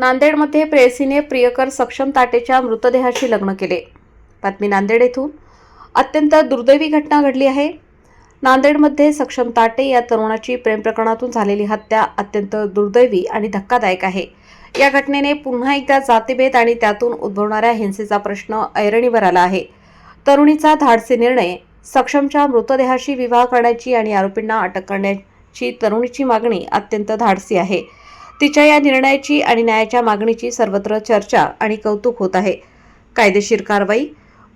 नांदेडमध्ये प्रेयसीने प्रियकर सक्षम ताटेच्या मृतदेहाशी लग्न केले. बातमी नांदेड येथून. अत्यंत दुर्दैवी घटना घडली आहे. नांदेडमध्ये सक्षम ताटे या तरुणाची प्रेम प्रकरणातून झालेली हत्या अत्यंत दुर्दैवी आणि धक्कादायक आहे. या घटनेने पुन्हा एकदा जातीभेद आणि त्यातून उद्भवणाऱ्या हिंसेचा प्रश्न ऐरणीवर आला आहे. तरुणीचा धाडसी निर्णय सक्षमच्या मृतदेहाशी विवाह करण्याची आणि आरोपींना अटक करण्याची तरुणीची मागणी अत्यंत धाडसी आहे. तिच्या या निर्णयाची आणि न्यायाच्या मागणीची सर्वत्र चर्चा आणि कौतुक होत आहे. कायदेशीर कारवाई.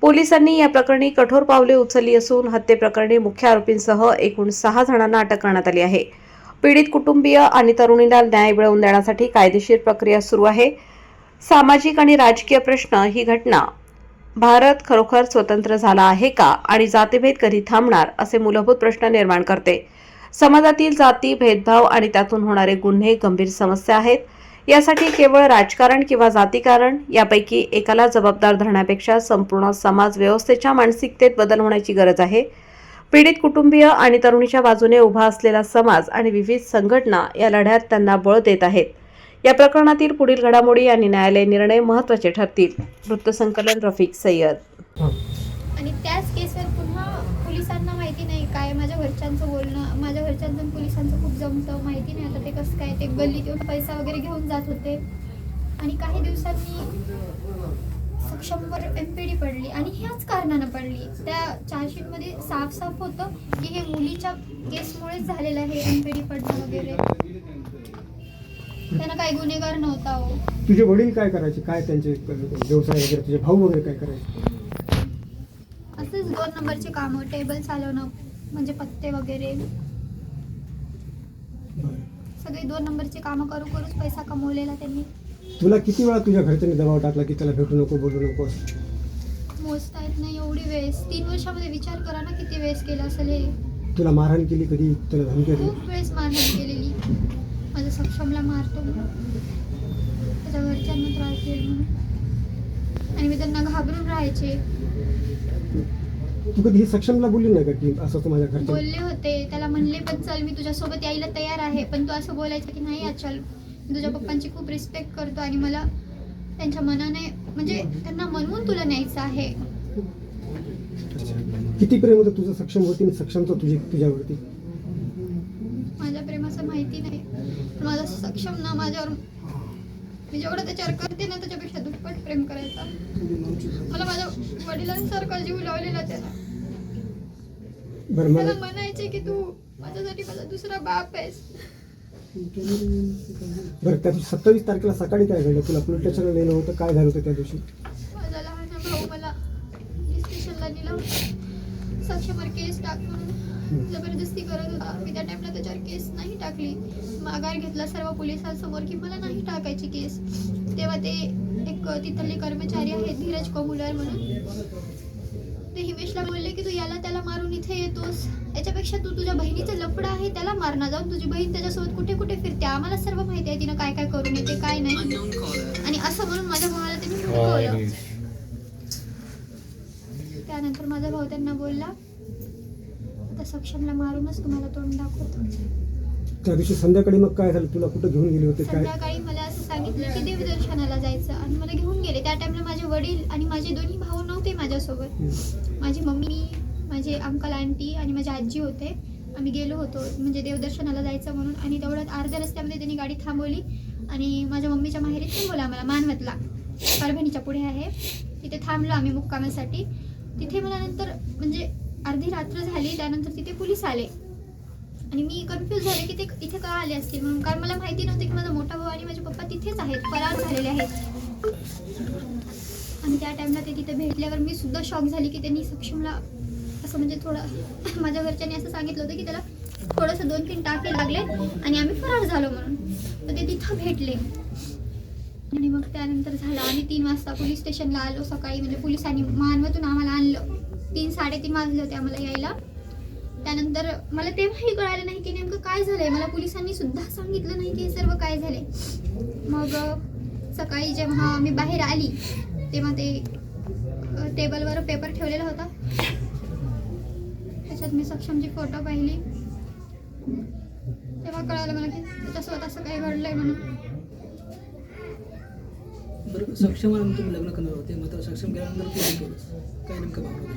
पोलिसांनी या प्रकरणी कठोर पावले उचलली असून हत्येप्रकरणी मुख्य आरोपींसह एकूण सहा जणांना अटक करण्यात आली आहे. पीडित कुटुंबीय आणि तरुणीला न्याय मिळवून देण्यासाठी कायदेशीर प्रक्रिया सुरू आहे. सामाजिक आणि राजकीय प्रश्न ही घटना. भारत खरोखर स्वतंत्र झाला आहे का आणि जातीभेद कधी थांबणार असे मूलभूत प्रश्न निर्माण करते. समाजातील जाती भेदभाव आणि त्यातून होणारे गुन्हे गंभीर समस्या आहेत. यासाठी केवळ राजकारण किंवा जातीकारण यापैकी एकाला जबाबदार धरण्यापेक्षा संपूर्ण समाज व्यवस्थेच्या मानसिकतेत बदल होण्याची गरज आहे. पीडित कुटुंबीय आणि तरुणीच्या बाजूने उभा असलेला समाज आणि विविध संघटना या लढ्यात त्यांना बळ देत आहेत. या प्रकरणातील पुढील घडामोडी आणि न्यायालय निर्णय महत्त्वाचे ठरतील. वृत्तसंकलन रफिक सय्यद. आणि त्याच केसवर पुन्हा पोलिसांना माहिती नाही काय? माझ्या घरच्यांचं बोलणं माझ्या घरच्यांचं आणि पोलिसांचं खूप जमतं माहिती नाही आता ते कसं काय ते गल्लीत येऊन पैसा वगैरे घेऊन जात होते. आणि काही दिवसांनी सक्षमवर एम पी डी पडली आणि ह्याच कारणानं पडली. त्या चार्जशीटमध्ये साफ साफ होतं की हे मुलीच्या केसमुळेच झालेलं आहे एम पी डी पडणं वगैरे. त्यांना काही गुन्हेगार नव्हता हो. तुझे वडील काय करायचे? काय त्यांचे व्यवसाय वगैरे? तुझे भाऊ वगैरे काय करायचे? असंच दोन नंबरचे कामं टेबल चालवणं म्हणजे पत्ते वगैरे. सगळे दोन नंबरचे कामं करू करूच पैसा कमवलेला त्यांनी. तुला किती वेळा तुझ्या घरच्यांनी दबाव टाकला की त्याला भेटू नको बोलू नको? मोजता येत नाही एवढी वेळेस. तीन वर्षामध्ये विचार करा ना किती वेळेस केलं असेल हे. तुला मारहाण केली कधी? तुला धमकी दिली? खूप वेळेस मारहाण केलेली. माझ्या सक्षमला मारतो म्हणून. त्याच्या घरच्यांना त्रास देईल म्हणून. आणि मी त्यांना घाबरून राहायचे. तू कधी हे सक्षमला बोलली नाही का की असं माझ्या घरच्या बोलले होते. त्याला म्हणले पण चल मी तुझ्यासोबत यायला तयार आहे. पण तू असं बोलायचं की नाही चल. मी तुझ्या पप्पांची खूप रिस्पेक्ट करतो आणि मला त्यांच्या मनाने म्हणजे त्यांना म्हणून तुला न्यायचं आहे. किती प्रेम होतं तुझं सक्षम होती आणि सक्षमचं तुझी तुझ्यावरती? माझ्या प्रेमाचं माहिती नाही. पण माझा सक्षम ना माझ्यावर मी जेवढं त्याच्यावर करते ना त्याच्यापेक्षा दुप्पट प्रेम करायचा. मला माझ्या वडिलांसारखा जीव लावलेला त्याला. मला म्हणायचे की तू माझ्यासाठी माझा दुसरा बाप आहेस. बरं त्या दिवशी सत्तावीस तारखेला सकाळी काय घडलं? तुला पोलीस स्टेशनला नेलं होतं काय झालं होतं त्या दिवशी? माझा लहान भाऊ मला स्टेशनला नेला होता. साक्षीवर केस टाक म्हणून जबरदस्ती करत होता. मी त्या टाइमला त्याच्यावर केस नाही टाकली. माघार घेतला सर्व पोलिसांसमोर की मला नाही टाकायची केस तेव्हा ते एक तिथले कर्मचारी आहेत धीरज कोमुलर म्हणून. ते हिमेशला बोलले की तू याला त्याला मारून इथे येतोस. याच्यापेक्षा तू तुझ्या बहिणीचं लफडं आहे त्याला मारणा. जाऊन तुझी बहीण त्याच्यासोबत कुठे कुठे फिरते? आम्हाला सर्व माहिती आहे तिनं काय काय करून येते काय नाही. आणि असं म्हणून माझ्या भावाला त्यांनी त्यानंतर माझा भाऊ त्यांना बोलला आता सक्षमला मारूनच तुम्हाला तोंड दाखवतो. त्या दिवशी संध्याकाळी मग काय झालं? तुला कुठं घेऊन गेले होते? काय? संध्याकाळी मला असं सांगितलं की देवदर्शनाला जायचं आणि मला घेऊन गेले. त्या टाइमला माझे वडील आणि माझे दोन्ही भाऊ नव्हते माझ्यासोबत. माझी मम्मी माझे अंकल आंटी आणि माझी आजी होते. आम्ही गेलो होतो म्हणजे देवदर्शनाला जायचं म्हणून आणि तेवढ्यात अर्ध्या रस्त्यामध्ये त्यांनी गाडी थांबवली आणि माझ्या मम्मीच्या माहेरी थांबवलं आम्हाला मानवतला. परभणीच्या पुढे आहे. तिथे थांबलो आम्ही मुक्कामासाठी. तिथे मला नंतर म्हणजे अर्धी रात्र झाली त्यानंतर तिथे पोलीस आले. आणि मी कन्फ्यूज झाले की ते इथे का आले असतील म्हणून. कारण मला माहिती नव्हतं की माझा मोठा भाऊ आणि माझे पप्पा तिथेच आहेत फरार झालेले आहेत. आणि त्या टाइमला ते तिथे भेटल्यावर मी सुद्धा शॉक झाली की त्यांनी सक्षमला असं म्हणजे थोडं माझ्या घरच्यांनी असं सांगितलं होतं की त्याला थोडंसं दोन तीन टाके लागले आणि आम्ही फरार झालो म्हणून. तर ते तिथं भेटले. आणि मग त्यानंतर झालं आम्ही तीन वाजता पोलीस स्टेशनला आलो सकाळी. म्हणजे पोलिसांनी मानवतून आम्हाला आणलं. तीन साडेतीन वाजले होते आम्हाला यायला. त्यानंतर मला तेव्हाही कळालं नाही की नेमकं काय झालंय. मला पोलिसांनी सुद्धा सांगितलं नाही की हे सर्व काय झाले मग सकाळी जेव्हा मी बाहेर आली तेव्हा ते टेबलवर पेपर ठेवलेला होता. त्याच्यात मी सक्षमची फोटो पाहिली. तेव्हा कळालं मला की त्याच्यासोबत असं काही घडलंय म्हणून. तर सक्षमानंतर तुम्ही लग्न करणार होते मात्र सक्षम केल्यानंतर काय नेमकं भावना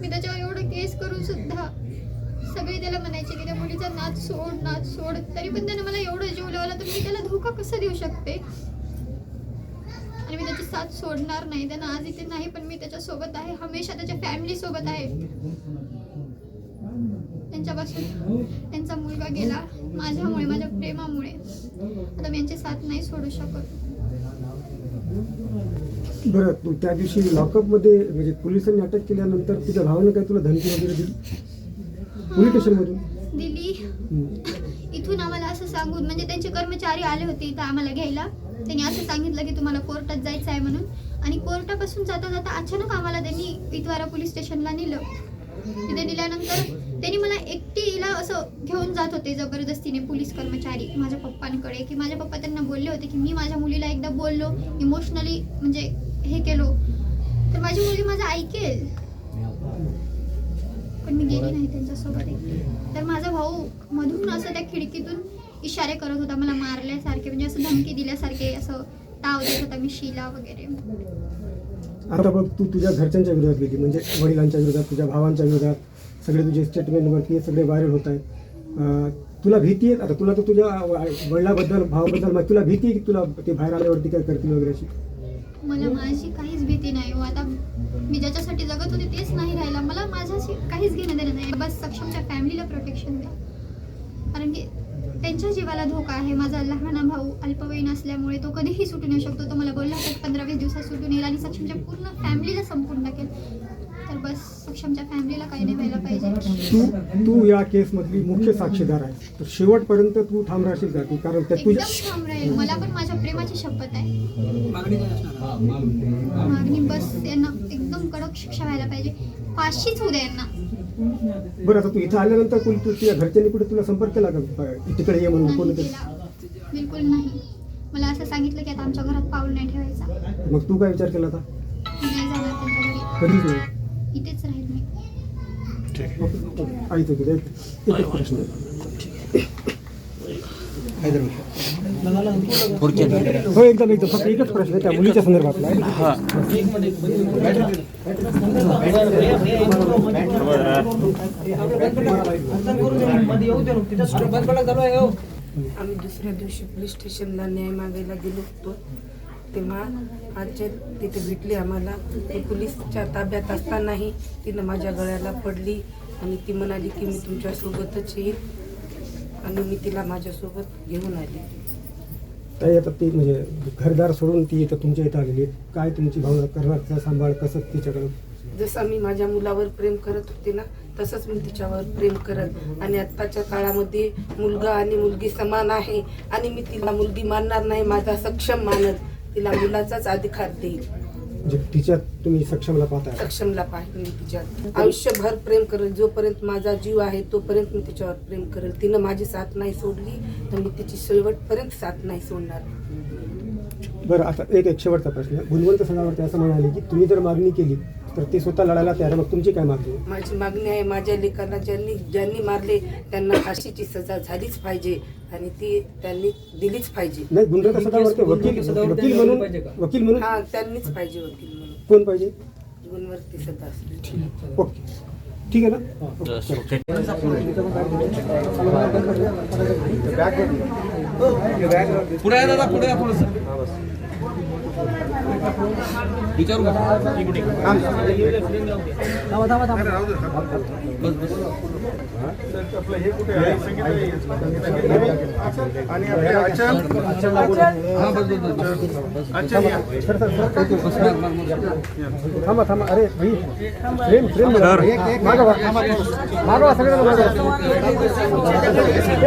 मी त्याच्यावर एवढं केस करून सुद्धा सगळे त्याला म्हणायचे की त्या मुलीचा नाच सोड नाच सोड. तरी पण त्यानं मला एवढं जीव लावला तर मी त्याला धोका कसा देऊ शकते? आणि मी त्याची साथ सोडणार नाही. त्यानं आज इथे नाही पण मी त्याच्या सोबत आहे. हमेशा त्याच्या फॅमिली सोबत आहे. त्यांच्यापासून त्यांचा मुलगा गेला माझ्यामुळे माझ्या प्रेमामुळे. आता मी यांची साथ नाही सोडू शकत. बरं तू त्या दिवशी लॉकअपमध्ये म्हणजे पोलिसांनी अटक केल्यानंतर तुझ्या भावानं काय तुला धमकी वगैरे दिली? पोलीस स्टेशनमधून? दिली. इथून आम्हाला असं सांगून म्हणजे त्यांचे कर्मचारी आले होते इथं आम्हाला घ्यायला. त्यांनी असं सांगितलं की तुम्हाला कोर्टात जायचं आहे म्हणून. आणि कोर्टापासून जाता जाता अचानक आम्हाला त्यांनी इतवारा पोलीस स्टेशनला नेलं. तिथे नेल्यानंतर त्यांनी मला एकटीला असं घेऊन जात होते जबरदस्तीने पोलीस कर्मचारी माझ्या पप्पांकडे. की माझे पप्पा त्यांना बोलले होते की मी माझ्या मुलीला एकदा बोललो इमोशनली म्हणजे हे केलो. तर माझी मुलगी माझं ऐकेल. पण मी गेली नाही त्यांच्यासोबत तर माझा भाऊ मधून असं त्या खिडकीतून इशारे करत होता मला मारल्यासारखे म्हणजे असं धमकी दिल्यासारखे असं ताव देत होता मी शिला वगैरे. आता बघ तू तुझ्या घरच्यांच्या विरोधात गेली म्हणजे वडिलांच्या विरोधात तुझ्या भावांच्या विरोधात. सगळे तुझे स्टेटमेंटवरती सगळे व्हायरल होत आहेत. तुला भीती आहे आता तुला तर तुझ्या वडिलाबद्दल भावाबद्दल माहिती तुला भीती आहे की तुला ते बाहेर आल्यावरती काय करतील वगैरे अशी? मला माझी काहीच भीती नाही हो. आता मी ज्याच्यासाठी जगत होते तेच नाही राहिला. मला माझ्याशी काहीच घेणं देणं नाही. बस सक्षमच्या फॅमिलीला प्रोटेक्शन द्या. कारण की त्यांच्या जीवाला धोका आहे. माझा लहान भाऊ अल्पवयीन असल्यामुळे तो कधीही सुटू नाही शकतो. तो मला बोलला पंधरा वीस दिवसात सुटून येईल. आणि सक्षमच्या पूर्ण फॅमिलीला संपूर्ण टाकेल तर बस सक्षमच्या फॅमिलीला काही नाही व्हायला पाहिजे. तू तू या केसमधली मुख्य साक्षीदार आहे तर शेवटपर्यंत तू ठाम राहशील का कारण त्या तुझ्या एकदम ठाम राहील मला पण माझ्या प्रेमाची शपथ आहे. मागणी बस यांना एकदम कडक शिक्षा व्हायला पाहिजे. फाशीच होऊ द्या यांना. बरं आता तू इथं आल्यानंतर कोणी तू तुझ्या घरच्यांनी कुठे तुला संपर्क केला का? तिकडे ये म्हणून नाही कोणी केला. बिलकुल नाही. मला असं सांगितलं की आता आमच्या घरात पाऊल नाही ठेवायचा. मग तू काय विचार केला आता? मी नाही जाणार त्यांच्या घरी. कधीच नाही. Okay, okay. ऐकतो प्रश्न हो एकदम एकदम फक्त एकच प्रश्न आहे त्या मुलीच्या संदर्भातला आम्ही दुसऱ्या दिवशी पोलीस स्टेशनला न्याय मागायला गेलो होतो तेव्हा आजच्या तिथे भेटली आम्हाला पोलीसच्या ताब्यात असतानाही तिनं माझ्या गळ्याला पडली आणि ती म्हणाली की मी तुमच्यासोबतच येईल आणि मी तिला माझ्यासोबत घेऊन आली. ताई आता ती म्हणजे घरदार सोडून ती इथं तुमच्या इथं आलेली आहे. काय तुमची भावना करणार? तिचा सांभाळ? कसं तिच्याकडं? जसं मी माझ्या मुलावर प्रेम करत होते ना तसंच मी तिच्यावर प्रेम करत. आणि आत्ताच्या काळामध्ये मुलगा आणि मुलगी समान आहे आणि मी तिला मुलगी मानणार नाही माझा सक्षम मानत. तिला मुलाचाच अधिकार देईल. म्हणजे तिच्यात तुम्ही सक्षमला पाहताय सक्षमला पाहिजे मी तिच्यात. आयुष्यभर प्रेम करेल जोपर्यंत माझा जीव आहे तोपर्यंत मी तिच्यावर प्रेम करेल. तिनं माझी साथ नाही सोडली तर मी तिची शेवटपर्यंत साथ नाही सोडणार. बरं आता एक एक शेवटचा प्रश्न. गुणवंत संघावरती असं म्हणाले की तुम्ही जर मागणी केली तर ते स्वतः लढायला तयार आहे. मग तुमची काय मागणी आहे? माझी मागणी आहे माझ्या लेकांना ज्यांनी ज्यांनी मारले त्यांना फाशीची सजा झालीच पाहिजे आणि ती त्यांनी दिलीच पाहिजे नाही वकील सदावरती वकील म्हणून? वकील म्हणून हा त्यांनीच पाहिजे वकील म्हणून कोण पाहिजे गुणवरती सजा असली ओके ठीक आहे ना. पुढे आहे दादा पुढे विचारू का आणि आपले अचल अचल या. थांबा थांबा अरे फ्रेम फ्रेम मागवा मागवा सगळ्यांना मागवा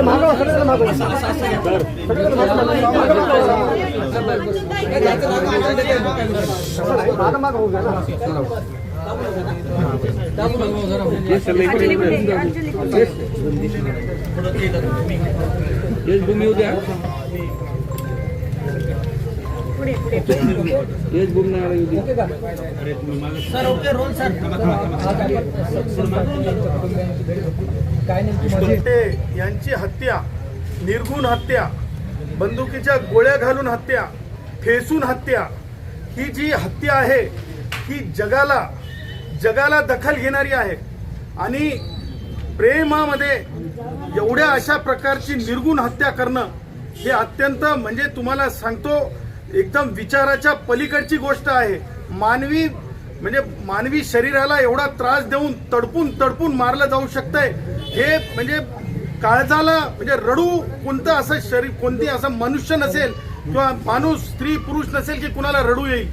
मागवा सगळ्यांना मागवा सगळ्यांना मागवा. मागं सर ओके रोल सर कुंटे यांची हत्या निर्गुण हत्या बंदुकीच्या गोळ्या घालून हत्या फेसून हत्या ही जी हत्या आहे ही जगाला जगाला दखल घेणारी आहे. आणि प्रेमामध्ये एवढ्या अशा प्रकारची निर्गुण हत्या करणं हे अत्यंत म्हणजे तुम्हाला सांगतो एकदम विचाराच्या पलीकडची गोष्ट आहे. मानवी म्हणजे मानवी शरीराला एवढा त्रास देऊन तडपून तडपून मारलं जाऊ शकतंय. हे म्हणजे काळजाला म्हणजे रडू कोणतं असं शरीर कोणती असं मनुष्य नसेल किंवा माणूस स्त्री पुरुष नसेल की कुणाला रडू येईल.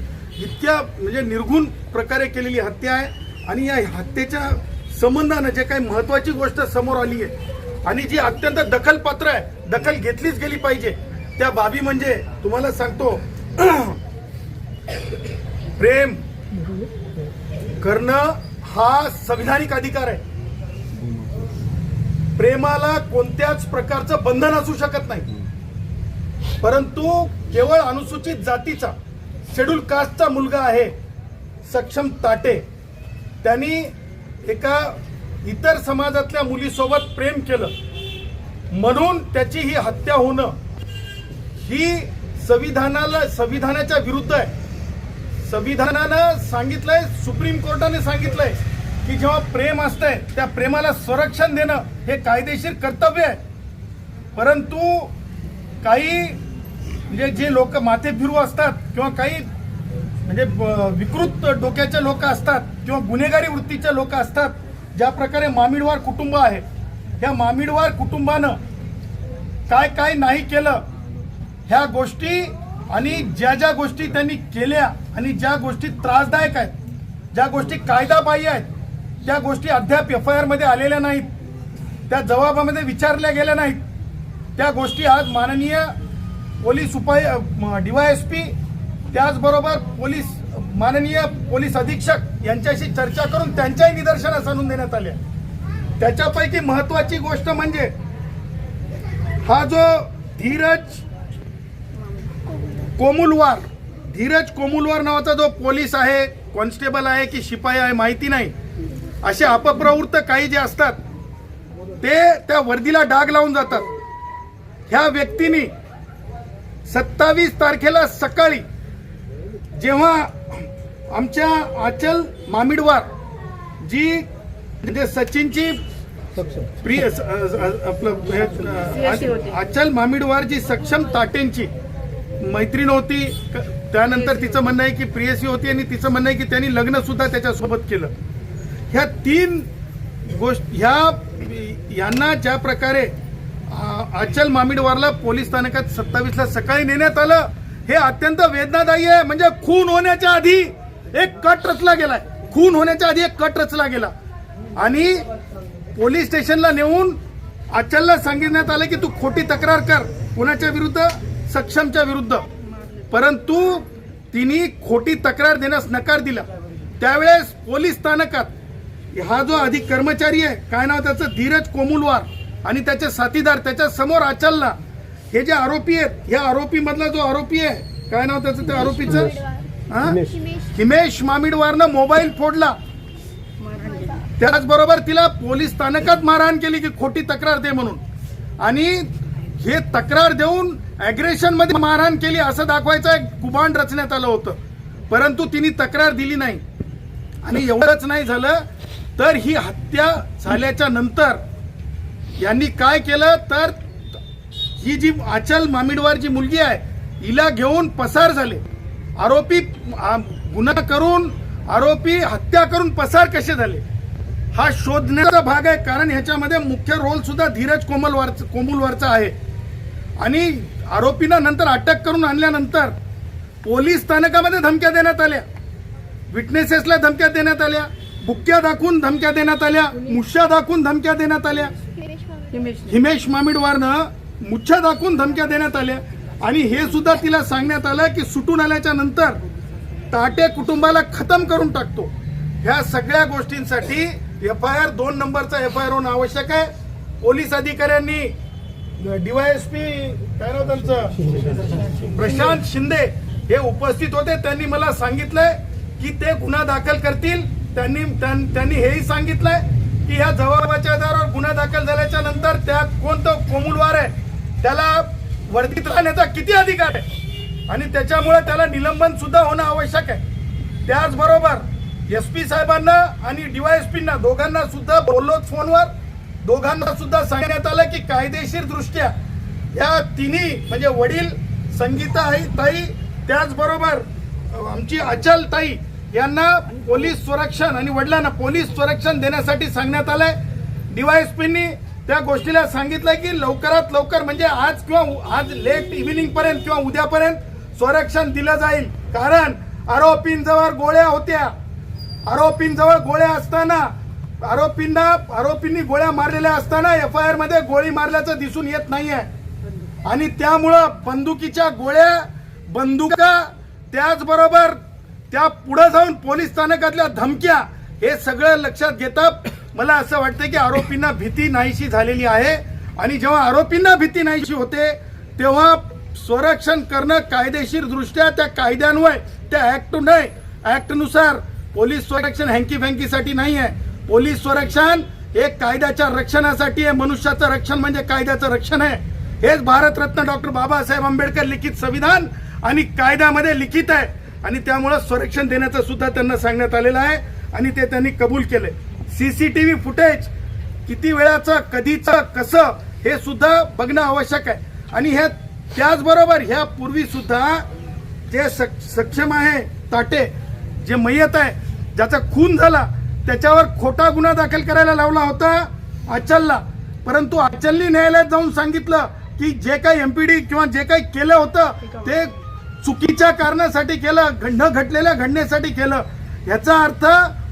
इतक्या म्हणजे निर्गुण प्रकारे केलेली हत्या आहे. आणि या हत्येच्या संबंधानं जे काही महत्वाची गोष्ट समोर आली आहे आणि जी अत्यंत दखलपात्र आहे दखल घेतलीच गेली पाहिजे त्या बाबी म्हणजे तुम्हाला सांगतो प्रेम करणं हा संविधानिक अधिकार आहे. प्रेमाला कोणत्याच प्रकारचं बंधन असू शकत नाही. परंतु केवळ अनुसूचित जातीचा शेड्यूल कास्टचा मुलगा आहे सक्षम ताटे. त्यांनी एका इतर समाजातल्या मुलीसोबत प्रेम केलं. म्हणून त्याची ही हत्या होणं ही संविधानाला संविधानाच्या विरुद्ध आहे. संविधानानं सांगितलंय सुप्रीम कोर्टाने सांगितलंय की जेव्हा प्रेम असतंय त्या प्रेमाला संरक्षण देणं हे कायदेशीर कर्तव्य आहे. परंतु काही म्हणजे जे लोक माथे फिरू असतात किंवा काही म्हणजे ब- विकृत डोक्याचे लोक असतात किंवा गुन्हेगारी वृत्तीचे लोक असतात ज्या प्रकारे मामिडवार कुटुंब आहे ह्या मामिडवार कुटुंबानं काय काय नाही केलं ह्या गोष्टी आणि ज्या ज्या गोष्टी त्यांनी केल्या आणि ज्या गोष्टी त्रासदायक आहेत ज्या गोष्टी कायदाबाह्य आहेत त्या गोष्टी अद्याप एफ आय आरमध्ये आलेल्या नाहीत त्या जबाबामध्ये विचारल्या गेल्या नाहीत त्या गोष्टी आज माननीय पोलीस उपाय डीवायएसपी त्याचबरोबर पोलीस माननीय पोलीस अधीक्षक यांच्याशी चर्चा करून त्यांच्याही निदर्शनास आणून देण्यात आल्या त्याच्यापैकी महत्वाची गोष्ट म्हणजे हा जो धीरज कोमुलवार धीरज कोमुलवार नावाचा जो पोलीस आहे कॉन्स्टेबल आहे की शिपाई आहे माहिती नाही. असे अपप्रवृत्त काही जे असतात ते त्या वर्दीला डाग लावून जातात. ह्या व्यक्तीने सत्तावीस तारखेला सकाळी जेव्हा आमच्या आचल मामिडवार जी म्हणजे सचिनची प्रिय आपलं अचल मामिडवार जी सक्षम ताटेंची मैत्रीण होती त्यानंतर तिचं म्हणणं आहे की प्रियसी होती आणि तिचं म्हणणं आहे की त्यांनी लग्न सुद्धा त्याच्यासोबत केलं. ह्या तीन गोष्ट ह्या यांना ज्या प्रकारे अचल मामिडवारला पोलीस स्थानकात सत्तावीसला सकाळी नेण्यात आलं. हे अत्यंत वेदनादायी आहे. म्हणजे खून होण्याच्या आधी एक कट रचला गेलाय. खून होण्याच्या आधी एक कट रचला गेला. आणि पोलीस स्टेशनला नेऊन अचलला सांगितण्यात आलं की तू खोटी तक्रार कर. कुणाच्या विरुद्ध? सक्षमच्या विरुद्ध. परंतु तिने खोटी तक्रार देण्यास नकार दिला. त्यावेळेस पोलीस स्थानकात हा जो अधिक कर्मचारी आहे काय नाव त्याचं? धीरज कोमुलवार. आणि त्याचे साथीदार त्याच्यासमोर अचलला हे जे आरोपी आहेत या आरोपी मधला जो आरोपी आहे काय नाव त्याचं त्या आरोपीचं? हा? हिमेश. मामिडवारनं मोबाईल फोडला. त्याचबरोबर तिला पोलीस स्थानकात मारहाण केली की खोटी तक्रार दे म्हणून. आणि हे तक्रार देऊन अग्रेशनमध्ये मारहाण केली असं दाखवायचं एक कुभांड रचण्यात आलं होतं. परंतु तिने तक्रार दिली नाही. आणि एवढंच नाही झालं तर ही हत्या झाल्याच्यानंतर यांनी काय केलं? तर ही जी अचल मामिडवार जी मुलगी आहे हिला घेऊन पसार झाले. आरोपी गुन्हा करून आरोपी हत्या करून पसार कसे झाले? हा शोधण्याचा भाग आहे कारण ह्याच्यामध्ये मुख्य रोल सुद्धा धीरज कोमलवार कोमुलवारचा आहे. आणि आरोपींना नंतर अटक करून आणल्यानंतर पोलीस स्थानकामध्ये धमक्या देण्यात आल्या. विटनेसेसला धमक्या देण्यात आल्या. बुक्क्या दाखवून धमक्या देण्यात आल्या. मुश्या दाखवून धमक्या देण्यात आल्या. हिमेश मामिडवारनं मुच्छा दाखवून धमक्या देण्यात आल्या. आणि हे सुद्धा तिला सांगण्यात आलं की सुटून आल्याच्यानंतर ताटे कुटुंबाला खतम करून टाकतो. ह्या सगळ्या गोष्टींसाठी एफ आय आर दोन नंबरचा एफ आय आर होणं आवश्यक आहे. पोलीस अधिकाऱ्यांनी डीवायएसपी काय नाव त्यांचं? प्रशांत शिंदे हे उपस्थित होते. त्यांनी मला सांगितलंय की ते गुन्हा दाखल करतील. त्यांनी त्यां- त्यांनी हेही सांगितलंय. की ह्या जबाबाच्या आधारावर गुन्हा दाखल झाल्याच्यानंतर त्या कोणतं कोमुलवार आहे त्याला वर्दीत राहण्याचा किती अधिकार आहे? आणि त्याच्यामुळे त्याला निलंबन सुद्धा होणं आवश्यक आहे. त्याचबरोबर एस पी साहेबांना आणि डीवायएसपींना दोघांना सुद्धा बोललोच फोनवर. दोघांना सुद्धा सांगण्यात आलं की कायदेशीर दृष्ट्या या तिन्ही म्हणजे वडील संगीता आई ताई त्याचबरोबर आमची अचल ताई यांना पोलीस संरक्षण आणि वडिलांना पोलीस संरक्षण देण्यासाठी सांगण्यात आलंय. डीवायएसपींनी त्या गोष्टीला सांगितलंय की लवकरात लवकर म्हणजे आज किंवा आज लेट इव्हिनिंग पर्यंत किंवा उद्यापर्यंत संरक्षण दिलं जाईल. कारण आरोपींजवळ गोळ्या होत्या. आरोपींजवळ गोळ्या असताना आरोपींना आरोपींनी गोळ्या मारलेल्या असताना एफ आय आरमध्ये गोळी मारल्याचं दिसून येत नाहीये. आणि त्यामुळं बंदुकीच्या गोळ्या बंदुका त्याचबरोबर त्या पुढे जाऊन पोलीस स्थानकातल्या धमक्या हे सगळं लक्षात घेता मला असं वाटतं की आरोपींना भीती नाहीशी झालेली आहे. आणि जेव्हा आरोपींना भीती नाहीशी होते तेव्हा संरक्षण करणं कायदेशीर दृष्ट्या त्या कायद्यांवर त्या ऍक्ट नाही ऍक्टनुसार पोलीस संरक्षण हँकी फँकीसाठी नाही आहे. पोलीस संरक्षण हे कायद्याच्या रक्षणासाठी आहे. मनुष्याचं रक्षण म्हणजे कायद्याचं रक्षण आहे. हेच भारतरत्न डॉक्टर बाबासाहेब आंबेडकर लिखित संविधान आणि कायद्यामध्ये लिखित आहे. आणि त्यामुळं संरक्षण देण्याचं सुद्धा त्यांना सांगण्यात आलेलं आहे. आणि ते त्यांनी कबूल केले सीसीटीव्ही फुटेज किती वेळाचं कधीचं कसं हे सुद्धा बघणं आवश्यक आहे. आणि ह्या त्याचबरोबर ह्या पूर्वी सुद्धा जे सक्षम आहे ताटे जे मय्यत आहे ज्याचा खून झाला त्याच्यावर खोटा गुन्हा दाखल करायला लावला होता अचलला परंतु अचलनी न्यायालयात जाऊन सांगितलं की जे काही एमपीडी किंवा जे काही केलं होतं ते चुकीच्या कारणासाठी केलं घडणं घडलेल्या घडण्यासाठी केलं. याचा अर्थ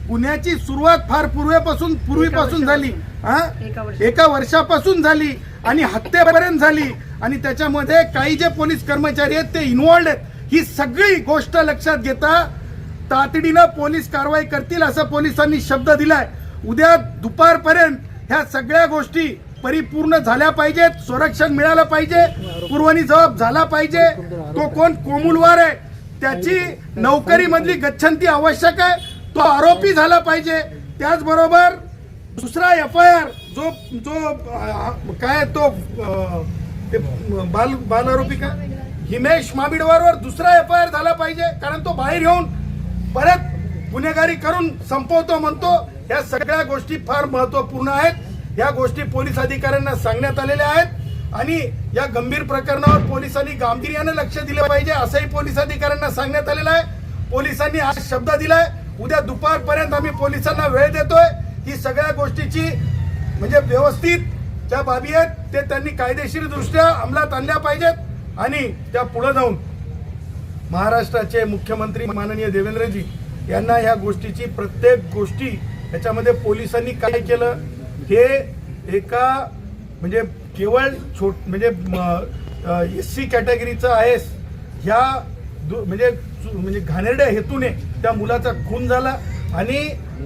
गुन्ह्याची सुरुवात फार पूर्वीपासून पूर्वीपासून झाली. हा? एका वर्षापासून. झाली आणि हत्येपर्यंत झाली. आणि त्याच्यामध्ये काही जे पोलीस कर्मचारी आहेत ते इन्व्हॉल्ड आहेत. ही सगळी गोष्ट लक्षात घेता तातडीनं पोलीस कारवाई करतील असं पोलिसांनी शब्द दिलाय. उद्या दुपारपर्यंत ह्या सगळ्या गोष्टी परिपूर्ण झाल्या पाहिजेत संरक्षण मिळालं पाहिजे पूर्वनी जबाब झाला पाहिजे. तो कोण? कोमुलवार आहे. त्याची नोकरी मधली गच्छंती आवश्यक आहे. तो आरोपी झाला पाहिजे. त्याचबरोबर दुसरा एफ आय आर जो जो काय तो ते बाल बाल आरोपी का? हिमेश माबिडवारवर दुसरा एफ आय आर झाला पाहिजे कारण तो बाहेर येऊन परत गुन्हेगारी करून संपवतो म्हणतो. या सगळ्या गोष्टी फार महत्त्वपूर्ण आहेत. या गोष्टी पोलीस अधिकाऱ्यांना सांगण्यात आलेल्या आहेत. आणि या गंभीर प्रकरणावर पोलिसांनी गांभीर्याने लक्ष दिलं पाहिजे असंही पोलीस अधिकाऱ्यांना सांगण्यात आलेलं आहे. पोलिसांनी आज शब्द दिलाय. उद्या दुपारपर्यंत आम्ही पोलिसांना वेळ देतोय. ही सगळ्या गोष्टीची म्हणजे व्यवस्थित ज्या बाबी आहेत ते त्यांनी कायदेशीर दृष्ट्या अंमलात आणल्या पाहिजेत आणि त्या पुढे जाऊन महाराष्ट्राचे मुख्यमंत्री माननीय देवेंद्रजी यांना ह्या गोष्टीची प्रत्येक गोष्टी याच्यामध्ये पोलिसांनी काय केलं हे एका म्हणजे केवळ छोट म्हणजे एस सी कॅटेगरीचं आहेस ह्या दु- म्हणजे चु- म्हणजे घाणेरड्या हेतूने त्या मुलाचा खून झाला आणि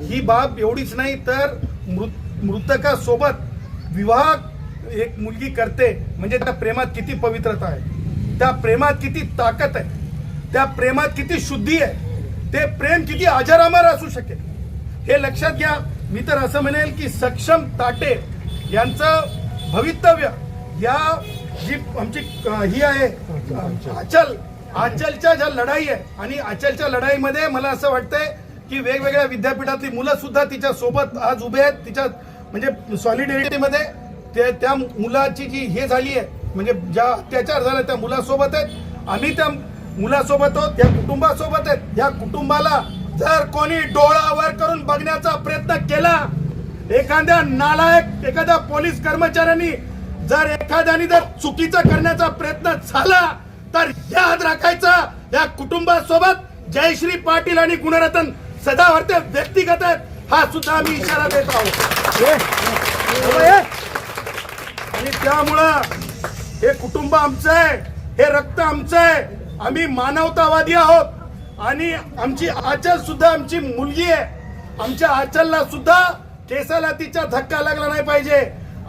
ही बाब एवढीच नाही तर मृत मृतकासोबत विवाह एक मुलगी करते म्हणजे त्या प्रेमात किती पवित्रता आहे त्या प्रेमात किती ताकद आहे त्या प्रेमात किती शुद्धी आहे ते प्रेम किती अजरामर असू शकेल हे लक्षात घ्या. मी तर असं म्हणेल की सक्षम ताटे यांचं भवितव्य या जी आमची ही आहे अचल अचलच्या ज्या लढाई आहे आणि अचलच्या लढाईमध्ये मला असं वाटतंय की वेगवेगळ्या विद्यापीठातली मुलं सुद्धा तिच्या सोबत आज उभे आहेत तिच्या म्हणजे सॉलिडॅरिटीमध्ये ते त्या मुलाची जी हे झाली आहे म्हणजे ज्या अत्याचार झाला त्या मुलासोबत आहेत. आम्ही त्या मुलासोबत आहोत या कुटुंबासोबत आहेत. या कुटुंबाला जर कोणी डोळावर करून बघण्याचा प्रयत्न केला एखाद्या नालायक एखाद्या पोलीस कर्मचाऱ्यांनी जर एखाद्याने जर चुकीचं करण्याचा प्रयत्न झाला तर याद राखायचा. या कुटुंबासोबत जयश्री पाटील आणि गुणरत्न सदावर्ते व्यक्तिगत आहेत हा सुद्धा आम्ही इशारा देत आहोत. आणि त्यामुळं हे कुटुंब आमचं आहे हे रक्त आमचं आहे. आम्ही मानवतावादी आहोत. आणि आमची आचल सुद्धा आमची मुलगी आहे. आमच्या आचलला सुद्धा केसाला तिच्या धक्का लागला नाही पाहिजे.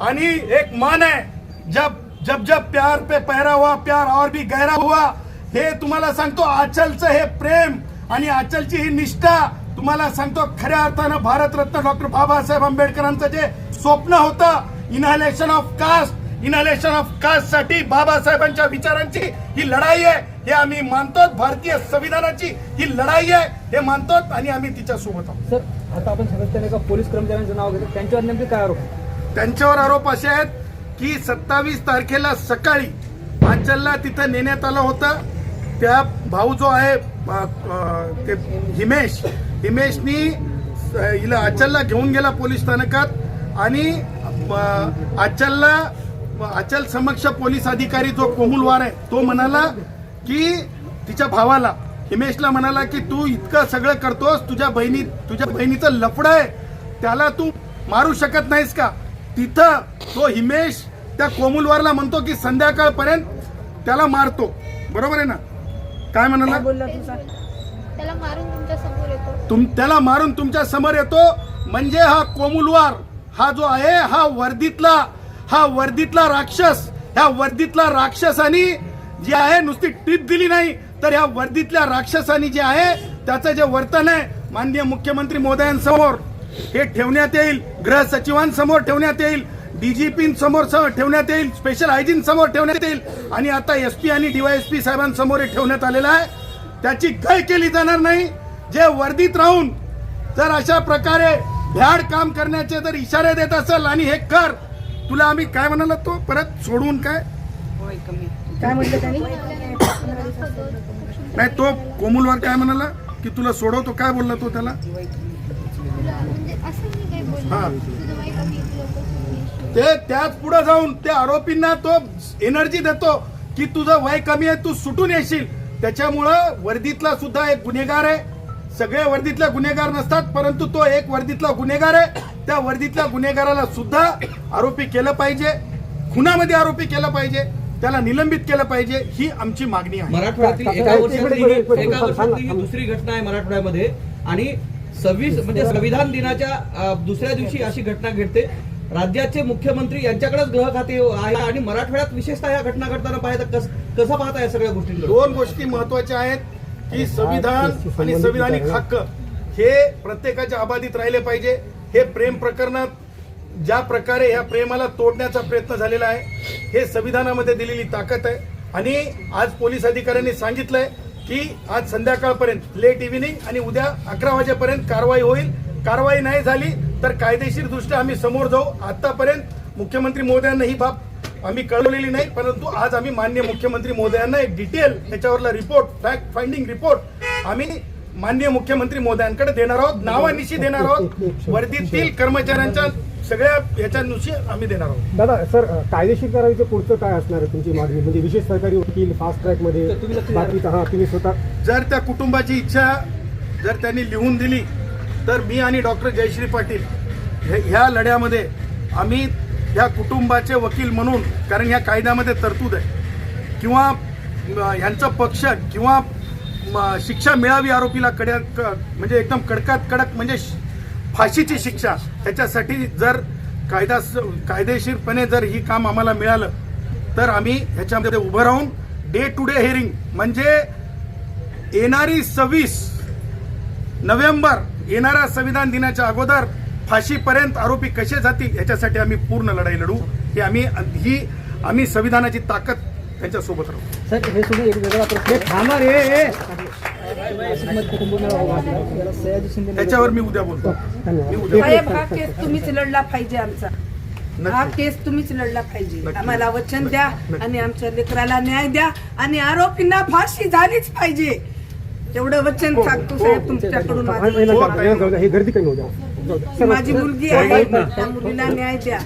आणि एक मान आहे जब जब जब प्यार पे पहरा हुआ प्यार और भी गहरा हुआ हे तुम्हाला सांगतो आचलचं हे प्रेम आणि आचलची ही निष्ठा तुम्हाला सांगतो खऱ्या अर्थानं भारतरत्न डॉक्टर बाबासाहेब आंबेडकरांचं जे स्वप्न होतं annihilation of caste annihilation of कास्टसाठी बाबासाहेबांच्या विचारांची ही लढाई आहे. हे आम्ही मानतो भारतीय संविधानाची ही लढाई आहे हे मानतो आणि आम्ही तिच्या सोबत आहोत. सर आता आपण सातत्याने एका पोलीस कर्मचाऱ्यांचं नाव घेतो. त्यांच्यावर नेमके काय आरोप? त्यांच्यावर आरोप असे आहेत की सत्तावीस तारखेला सकाळी आचलला तिथं नेण्यात आलं होतं. त्या भाऊ जो आहे ते हिमेश हिमेशनी हिला आचलला घेऊन गेला पोलीस स्थानकात आणि अ, आचलला आचल समक्ष पोलीस अधिकारी जो कोमुलवार आहे तो म्हणाला की तिच्या भावाला हिमेशला म्हणाला की तू इतकं सगळं करतोस तुझ्या बहिणी तुझ्या बहिणीचं लफडं आहे त्याला तू मारू शकत नाहीस का? तिथं तो हिमेश त्या कोमुलवारला म्हणतो की संध्याकाळपर्यंत त्याला मारतो. बरोबर आहे ना? काय म्हणाला? त्याला मारून तुमच्यासमोर येतो. तुम त्याला मारून तुमच्यासमोर येतो म्हणजे हा कोमुलवार हा जो आहे हा वर्दीतला हा वर्दीतला राक्षस ह्या वर्दीतला राक्षसानी जी आहे नुसती टीप दिली नाही तर ह्या वर्दीतल्या राक्षसानी जे आहे त्याचं जे वर्तन आहे माननीय मुख्यमंत्री मोदयांसमोर हे ठेवण्यात येईल. गृह सचिवांसमोर ठेवण्यात येईल. डीजीपी समोर ठेवण्यात येईल. स्पेशल हायजीन समोर ठेवण्यात येईल. आणि आता एस पी आणि डीवायएसपी साहेबांसमोर हे ठेवण्यात आलेलं आहे. त्याची गय केली जाणार नाही. जे वर्दीत राहून जर अशा प्रकारे भ्याड काम करण्याचे जर इशारे देत असेल आणि हे कर तुला आम्ही काय म्हणाला तो? परत सोडून काय? नाही तो कोमुलवार काय म्हणाला की तुला सोडवतो काय बोलला तो त्याला? हा. ते त्याच पुढे जाऊन त्या आरोपींना तो एनर्जी देतो की तुझं वय कमी आहे तू सुटून येशील. त्याच्यामुळं वर्दीतला सुद्धा एक गुन्हेगार आहे. सगळे वर्दीतले गुन्हेगार नसतात परंतु तो एक वर्दीतला गुन्हेगार आहे. त्या वर्दीतल्या गुन्हेगाराला सुद्धा आरोपी केलं पाहिजे. खुनामध्ये आरोपी केलं पाहिजे. त्याला निलंबित केलं पाहिजे ही आमची मागणी आहे. मराठवाड्यातील एका वर्षातली एक ही- वर्षातली ही. दुसरी घटना आहे मराठवाड्यामध्ये आणि सव्वीस म्हणजे संविधान दिनाच्या दुसऱ्या दिवशी अशी घटना घडते. राज्याचे मुख्यमंत्री यांच्याकडेच ग्रह खाते आहे आणि मराठवाड्यात विशेषतः या घटना घडताना पाहता कस- कसं पाहता या सगळ्या गोष्टींकडे दोन गोष्टी महत्त्वाच्या आहेत की संविधान आणि संविधानिक हक्क हे प्रत्येकाच्या अबाधित राहिले पाहिजे. हे प्रेम प्रकरणात ज्या प्रकारे ह्या प्रेमाला तोडण्याचा प्रयत्न झालेला आहे हे संविधानामध्ये दिलेली ताकद आहे. आणि आज पोलीस अधिकाऱ्यांनी सांगितलंय की आज संध्याकाळपर्यंत लेट इव्हिनिंग आणि उद्या अकरा वाजेपर्यंत कारवाई होईल. कारवाई नाही झाली तर कायदेशीर दृष्ट्या आम्ही समोर जाऊ. आतापर्यंत मुख्यमंत्री महोदयांना ही बाब आम्ही कळवलेली नाही परंतु आज आम्ही मान्य मुख्यमंत्री महोदयांना एक डिटेल त्याच्यावरला रिपोर्ट फॅक्ट फाइंडिंग रिपोर्ट आम्ही मान्य मुख्यमंत्री महोदयांकडे देणार आहोत. नावानिशी देणार आहोत. वर्दीतील कर्मचाऱ्यांच्या सगळ्या ह्याच्यानुशी आम्ही देणार आहोत. दादा सर कायदेशीर करायचं पुढचं काय असणार आहे तुमची मागणी? म्हणजे विशेष सरकारी वकील फास्ट ट्रॅकमध्ये तुम्ही हा स्वतः जर त्या कुटुंबाची इच्छा जर त्यांनी लिहून दिली तर मी आणि डॉक्टर जयश्री पाटील ह्या लढ्यामध्ये आम्ही ह्या कुटुंबाचे वकील म्हणून कारण ह्या कायद्यामध्ये तरतूद आहे किंवा ह्यांचं पक्ष किंवा म, शिक्षा मिळावी आरोपीला कड्या क- म्हणजे एकदम कडकात कडक म्हणजे श- फाशीची शिक्षा. ह्याच्यासाठी जर कायदा कायदेशीरपणे जर ही काम आम्हाला मिळालं तर आम्ही ह्याच्यामध्ये उभं राहून डे टू डे हिअरिंग म्हणजे येणारी सव्वीस नोव्हेंबर येणाऱ्या संविधान दिनाच्या अगोदर फाशीपर्यंत आरोपी कसे जातील याच्यासाठी आम्ही पूर्ण लढाई लढू. हे आम्ही ही आम्ही संविधानाची ताकद त्यांच्यासोबत राहू. सर हे सुद्धा एक वेगळा प्रश्न थांबा रे त्याच्यावर मी उद्या बोलतो साहेब हा केस तुम्हीच लढला पाहिजे आमचा हा. केस तुम्हीच लढला पाहिजे. आम्हाला वचन द्या. आणि आमच्या लेकराला न्याय द्या आणि आरोपींना फाशी झालीच पाहिजे तेवढं वचन हो, सांगतो हो, साहेब तुमच्याकडून माझं. हे मुलगी आहे त्या मुलीला न्याय द्या